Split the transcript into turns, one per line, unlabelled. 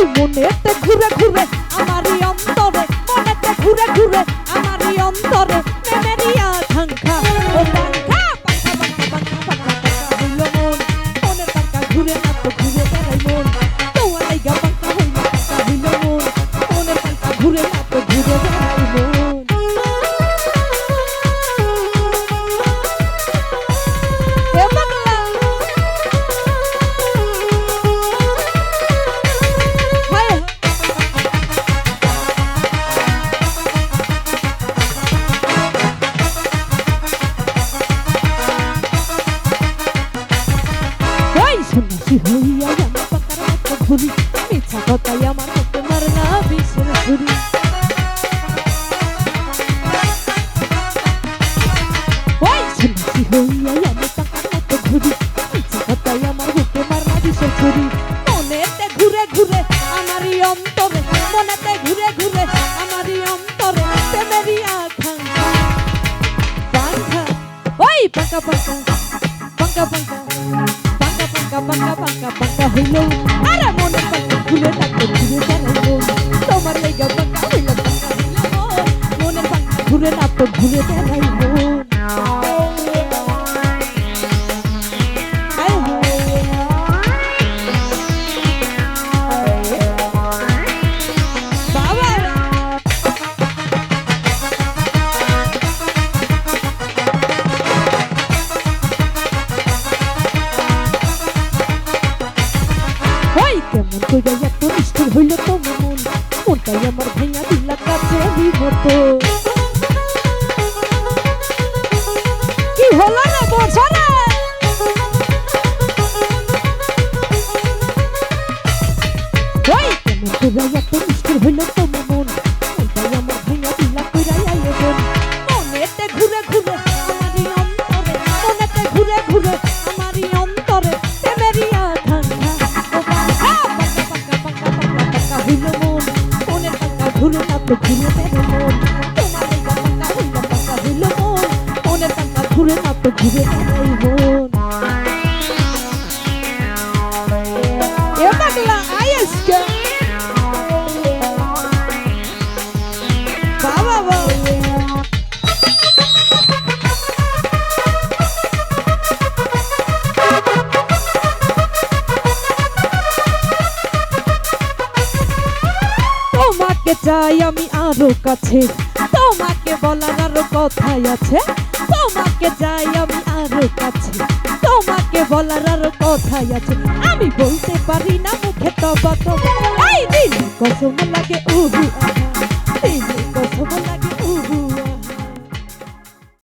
এই মনেতে ঘুরে ঘুরে আমারই অন্তরে মনেতে ঘুরে ঘুরে আমারই অন্তরে ছুরি মিছা কথাই আমার করতে মার না বিষের ছুরি ওই সন্ন্যাসী হইয়াই আমি টাকার মতো ঘুরি মিছা কথাই আমার বুকে মার না বিষের ছুরি মনেতে ঘুরে ঘুরে আমারই অন্তরে মনেতে ঘুরে ঘুরে আমারই অন্তরে প্রেমেরই পাঙ্খা ওই পাঙ্কা পাঙ্কা পাঙ্কা পাঙ্কা পাঙ্কা পাঙ্কা পাঙ্কা পাঙ্কা পাঙ্কা হইল ঘুরে না তো। বাবা ওই কেমন হইল তোমার মন মনটাই আমার ভাইয়া দিলা কাছে হলো না বছরে ওই কেমন কইরা এত নিষ্ঠুর হইল তোমার মন মনটাই আমার ভাইয়া দিলা কইরা আইলে বোন মনেতে ঘুরে ঘুরে ঘুরে ঘুরে না ঘুরে বেড়াই মন। এ পাগলা আইসকে বাবা বাবা। তোমাকে চাই আমি আরও কাছে। তোমাকে বলার আরও কথাই আছে। তোমাকে যাই আমি আরও কাছে, তোমাকে বলার আরও কথাই আছে। আমি বলতে পারি না মুখে তবা তো এই দিন কসম লাগে